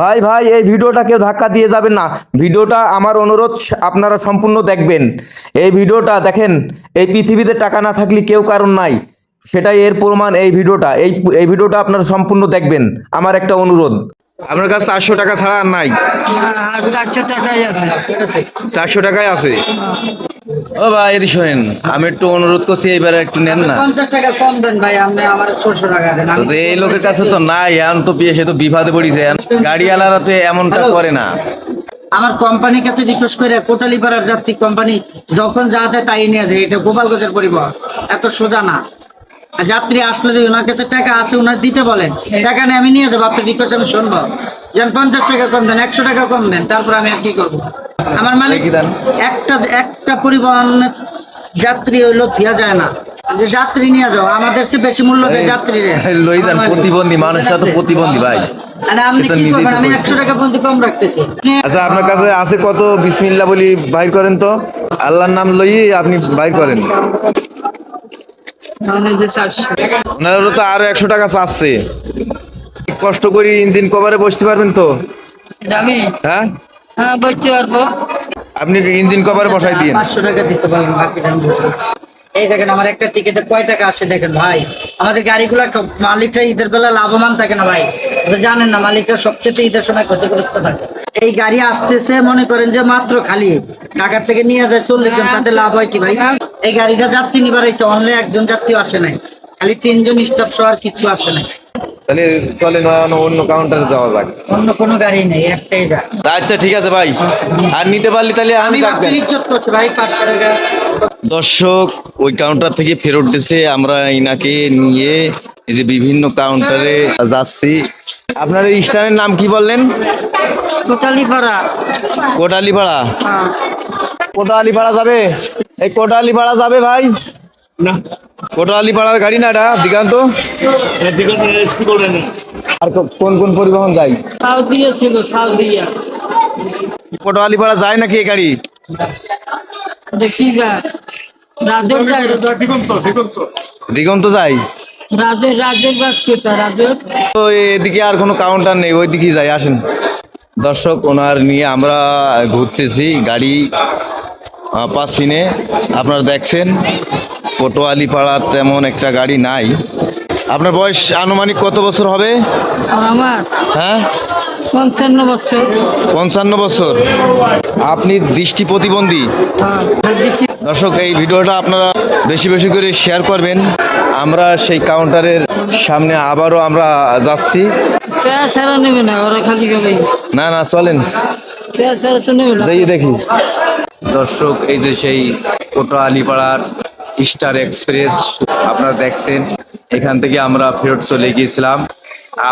ভাই ভাই, এই ভিডিওটা কেউ ধাক্কা দিয়ে যাবেন না। ভিডিওটা আমার অনুরোধ, আপনারা সম্পূর্ণ দেখবেন। এই ভিডিওটা দেখেন, এই পৃথিবীতে টাকা না থাকলে কেউ কারণ নাই। সেটাই এর প্রমাণ এই ভিডিওটা। এই এই ভিডিওটা আপনারা সম্পূর্ণ দেখবেন। আমার একটা অনুরোধ। আপনার কাছে চারশো টাকা ছাড়া আর নাই? চারশো টাকাই আছে। চারশো টাকায় আছে ও ভাই এদি শোনেন আমি একটু অনুরোধ করছি এইবার একটু নেন না। পঞ্চাশ টাকা কম দেন ভাই আপনি আমার ছশো টাকা দেন। এই লোকের কাছে তো নাই এখন তো পেয়ে সে তো বিভাদে পড়িছে গাড়িওয়ালারা তো এমনটা করে না। আমার কোম্পানির কাছে রিকোয়েস্ট করে কোটালি পাড়ার যাত্রী কোম্পানি যখন যা দেয় তাই নিয়ে যায় এটা গোপালগঞ্জের পরিবহন এত সোজা না। যাত্রী আসলে যদি ওনার কাছে টাকা আছে ওনার দিতে বলেন টাকা নিয়ে আমি নিয়ে যাব। আপনার রিকোয়েস্ট আমি শুনব। যেন পঞ্চাশ টাকা কম দেন একশো টাকা কম দেন তারপর আমি আর কি করব? আমার মালিক? একটা একটা পরিবহন যাত্রী হইল থিয়া যায় না। যে যাত্রী নিয়ে যাও আমাদের চেয়ে বেশি মূল্য দেয় যাত্রী রে লই যান প্রতিবন্ধী মানুষটা তো প্রতিবন্ধী ভাই। আমি একশো টাকা পর্যন্ত কম রাখতেছি। আচ্ছা আপনার কাছে আছে কত? বিসমিল্লা বলি বাইর করেন তো। আল্লাহর নাম লই আপনি বাইর করেন। ওনারও তো আরও একশো টাকা চাচ্ছে। কষ্ট করে ইঞ্জিন কভারে বসতে পারবেন তো? আমি হ্যাঁ? হ্যাঁ বসতে পারব। আপনি ইঞ্জিন কভারে বসাই দিন পাঁচশো টাকা দিতে বলব। এই দেখেন আমার একটা টিকিটে কয় টাকা আসে দেখেন ভাই। আমাদের গাড়িগুলা মালিকরা ঈদের বেলা লাভবান থাকে না ভাই। জানেন না মালিকরা সবচেয়ে ঈদের সময় ক্ষতিগ্রস্ত থাকে। এই গাড়ি আসতেছে মনে করেন যে মাত্র খালি। ঢাকার থেকে নিয়ে যায় চল্লিশ জন তাতে লাভ হয় কি ভাই? এই গাড়িটা যাত্রী নিবার হয়েছে অনলি একজন যাত্রী আসে নাই। খালি তিনজন স্টাফ সহ আর কিছু আসে নাই। তাহলে অন্য কাউন্টারে যাওয়া যাক। অন্য কোনো গাড়ি নেই একটাই আচ্ছা ঠিক আছে ভাই। আর নিতে পারলি তাহলে আমি আমি ইজ্জত করছি ভাই পাঁচশো টাকা দর্শক ওই কাউন্টার থেকে ফেরত দিছে আমরা ইনাকে নিয়ে এই যে বিভিন্ন কাউন্টারে যাচ্ছি। আপনার এই স্থানের নাম কি বললেন? কোটালিপাড়া। কোটালিপাড়া। যাবে? এই কোটালিপাড়া যাবে ভাই? না। কোটালিপাড়ার গাড়ি না এটা? দিগান্ত? আর কোন কোন পরিবহন যায়? সাউদিয়া ছিল সাউদিয়া কোটালিপাড়া যায় নাকি এই গাড়ি? দেখি দিগন্ত দিগন্ত। দিগন্ত যায়? রাজের রাজের বাস কোথা রাজের? তো এদিকে আর কোনো কাউন্টার নেই ওই দিকেই যাই আসেন। দর্শক ওনার নিয়ে আমরা ঘুরতেছি গাড়ি আহ, পাচ্ছি নে আপনারা দেখছেন পটোয়ালি পাড়ার তেমন একটা গাড়ি নাই। আপনার বয়স আনুমানিক কত বছর হবে? আমার? হ্যাঁ? পঞ্চান্ন বছর। পঞ্চান্ন বছর। আপনি দৃষ্টি প্রতিবন্ধী। হ্যাঁ দর্শক এই ভিডিওটা আপনারা বেশি বেশি করে শেয়ার করবেন। আমরা সেই কাউন্টারের সামনে আবারও আমরা যাচ্ছি। না? না চলেন। যাই দেখি। দর্শক এই যে সেই কোটা আলিপাড়ার স্টার এক্সপ্রেস আপনারা দেখছেন এখান থেকে আমরা ফেরত চলে গিয়েছিলাম।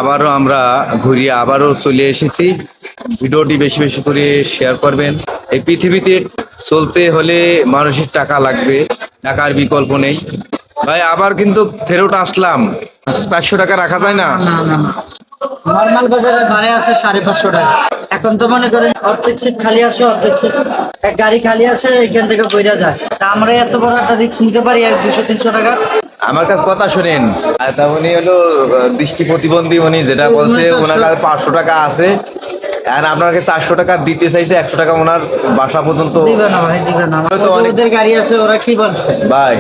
আবারও আমরা ঘুরিয়ে আবারও চলে এসেছি। ভিডিওটি বেশি বেশি করে শেয়ার করবেন। এই পৃথিবীতে চলতে হলে মানুষের টাকা লাগবে টাকার বিকল্প নেই। ভাই আবার কিন্তু ফেরত আসলাম। চারশো টাকা রাখা যায় না? নর্মাল আছে সাড়ে পাঁচশো টাকা। এখন তো মনে করেন অর্ধেক সিট খালি আসে অর্ধেক সিট এক গাড়ি খালি আসে এখান থেকে বইরা যায়। তা আমরা এত বড় একটা রিক্স নিতে পারি এক দুশো তিনশো টাকা? আমার কাছে কথা শোনেন। তা উনি হলো দৃষ্টি প্রতিবন্ধী উনি যেটা বলছে ওনার কাছে পাঁচশো টাকা আছে। আর আপনাকে চারশো টাকা দিতে চাইছে একশো টাকা ওনার বাসা পর্যন্ত দিবে না ভাই দিবে না। তো অনেক- ওদের গাড়ি আছে ওরা কি বলছে? ভাই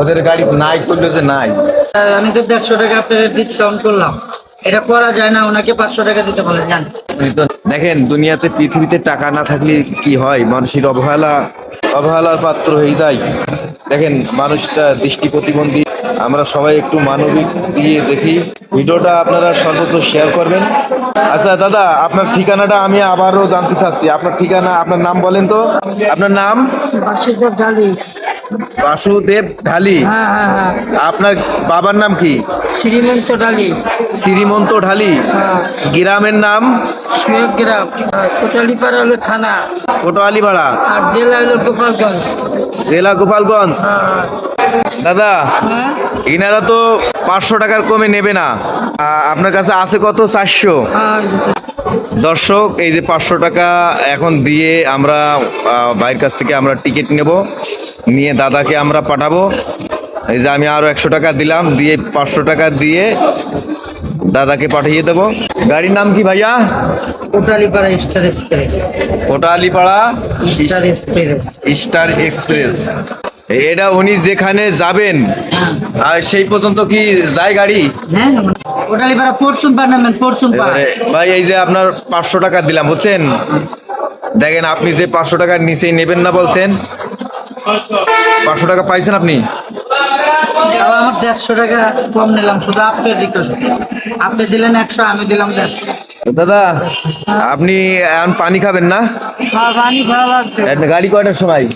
ওদের গাড়ি নাই করল যে নাই। আমি তো দেড়শো টাকা আপনার ডিসকাউন্ট করলাম। এটা করা যায় না ওনাকে পাঁচশো টাকা দিতে বলে জান। দেখেন দুনিয়াতে পৃথিবীতে টাকা না থাকলে কি হয়? মানুষের অবহেলা অবহেলার পাত্র হয়ে যায়। দেখেন মানুষটা দৃষ্টি প্রতিবন্ধী। আমরা সবাই একটু মানবিক দিয়ে দেখি। ভিডিওটা আপনারা সর্বোচ্চ শেয়ার করবেন। আচ্ছা দাদা আপনার ঠিকানাটা আমি আবারও জানতে চাচ্ছি। আপনার ঠিকানা আপনার নাম বলেন তো। আপনার নাম? বাসুদেব ঢালি। হ্যাঁ হ্যাঁ হ্যাঁ। আপনার বাবার নাম কি? শ্রীমন্ত ডালি শ্রীমন্ত ঢালি। গ্রামের নাম? সুয়েগ্রাম কোটালিপাড়া হলো থানা। কোটোয়ালি ভাড়া আর জেলা হলো গোপালগঞ্জ। জেলা গোপালগঞ্জ? দাদা ইনারা তো পাঁচশো টাকার কমে নেবে না। আপনার কাছে আছে কত? চারশো? দর্শক এই যে পাঁচশো টাকা এখন দিয়ে আমরা ভাইয়ের কাছ থেকে আমরা টিকিট নেব। নিয়ে দাদাকে আমরা পাঠাবো। এই যে আমি আরও একশো টাকা দিলাম দিয়ে পাঁচশো টাকা দিয়ে দাদাকে পাঠিয়ে দেবো। গাড়ির নাম কি ভাইয়া? Kotalipara star express. Star express. Star express. এটা উনি যেখানে যাবেন হ্যাঁ। আর সেই পর্যন্ত কি যায় গাড়ি? হ্যাঁ এবারে ভাই এই যে আপনার পাঁচশো টাকা দিলাম বুঝছেন? দেখেন আপনি যে পাঁচশো টাকার নিচেই নেবেন না বলছেন পাঁচশো টাকা পাইছেন আপনি? আমার দেড়শো টাকা কম নিলাম শুধু আপনার রিকোয়েস্ট আপনি দিলেন একশো আমি দিলাম দেড়শো। দাদা আপনি এখন পানি খাবেন না? পানি খাওয়া লাগবে। গাড়ি কয়টার সময়?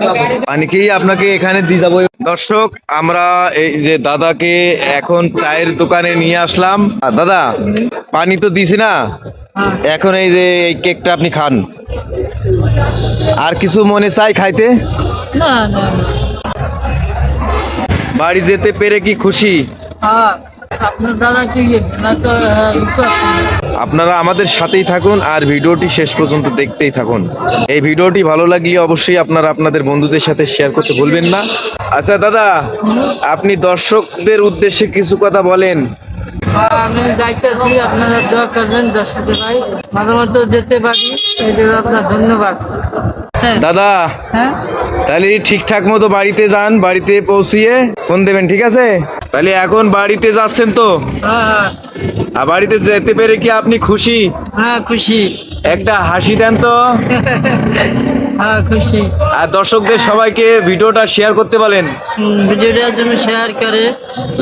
পাবো। পানি আপনাকে এখানে দিয়ে যাব। দর্শক আমরা এই যে দাদাকে এখন চায়ের দোকানে নিয়ে আসলাম। দাদা পানি তো দিছি না? এখন এই যে এই কেকটা আপনি খান। আর কিছু মনে চাই খাইতে? বাড়ি যেতে পেরে কি খুশি? হ্যাঁ না তো আপনারা আমাদের সাথেই থাকুন আর ভিডিওটি শেষ পর্যন্ত দেখতেই থাকুন। এই ভিডিওটি ভালো লাগলে অবশ্যই আপনারা আপনাদের বন্ধুদের সাথে শেয়ার করতে ভুলবেন না। আচ্ছা দাদা আপনি দর্শকদের উদ্দেশ্যে কিছু কথা বলেন। আমি যাইতেছি আপনারা দোয়া করবেন দর্শকের ভাই। মাঝে মধ্যে যেতে পারি এই জন্য আপনার ধন্যবাদ। দাদা হ্যাঁ? তাহলে ঠিকঠাক মতো বাড়িতে যান বাড়িতে পৌঁছিয়ে ফোন দেবেন ঠিক আছে? তাহলে এখন বাড়িতে যাচ্ছেন তো? হ্যাঁ। বাড়িতে যেতে পেরে কি আপনি খুশি? হ্যাঁ খুশি। একটা হাসি দেন তো। হ্যাঁ খুশি। আর দর্শকদের সবাইকে ভিডিওটা শেয়ার করতে বলেন। ভিডিওটার জন্য শেয়ার করে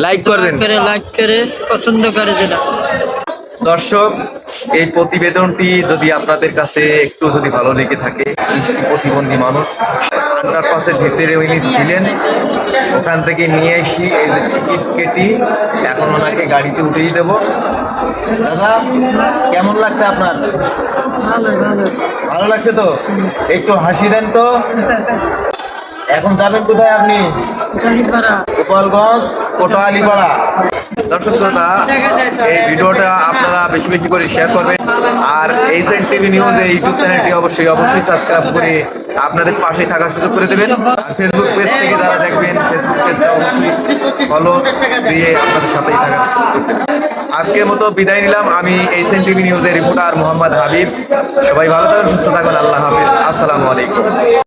লাইক করেন করে লাইক করে পছন্দ করে যেটা। দর্শক এই প্রতিবেদনটি যদি আপনাদের কাছে একটু যদি ভালো লেগে থাকে প্রতিবন্ধী মানুষ আন্ডার পাসের ভিতরে উনি ছিলেন। ওখান থেকে নিয়ে এসি এই যে টিকিট কেটি এখন ওনাকে গাড়িতে উঠিয়ে দেব। দাদা কেমন লাগছে আপনার? ভালো লাগছে তো? একটু হাসি দেন তো। এখন যাবেন কোথায় আপনি? গোপালগঞ্জ? কোটালীপাড়া। দর্শক শ্রোতা, এই ভিডিওটা আপনারা বেশি বেশি করে শেয়ার করবেন। আর এই সাইড টিভি নিউজ এই ইউটিউব চ্যানেলটি অবশ্যই অবশ্যই সাবস্ক্রাইব করে আপনাদের পাশে থাকার সুযোগ করে দেবেন। আর ফেসবুক পেজ থেকে যারা দেখবেন ফেসবুক পেজটা অবশ্যই ফলো দিয়ে আপনাদের সাথেই থাকার আজকের মতো বিদায় নিলাম। আমি এই সেন টিভি নিউজের রিপোর্টার মোহাম্মদ হাবিব। সবাই ভালো থাকুন, সুস্থ থাকুন। আল্লাহ হাফিজ। আসসালামু আলাইকুম।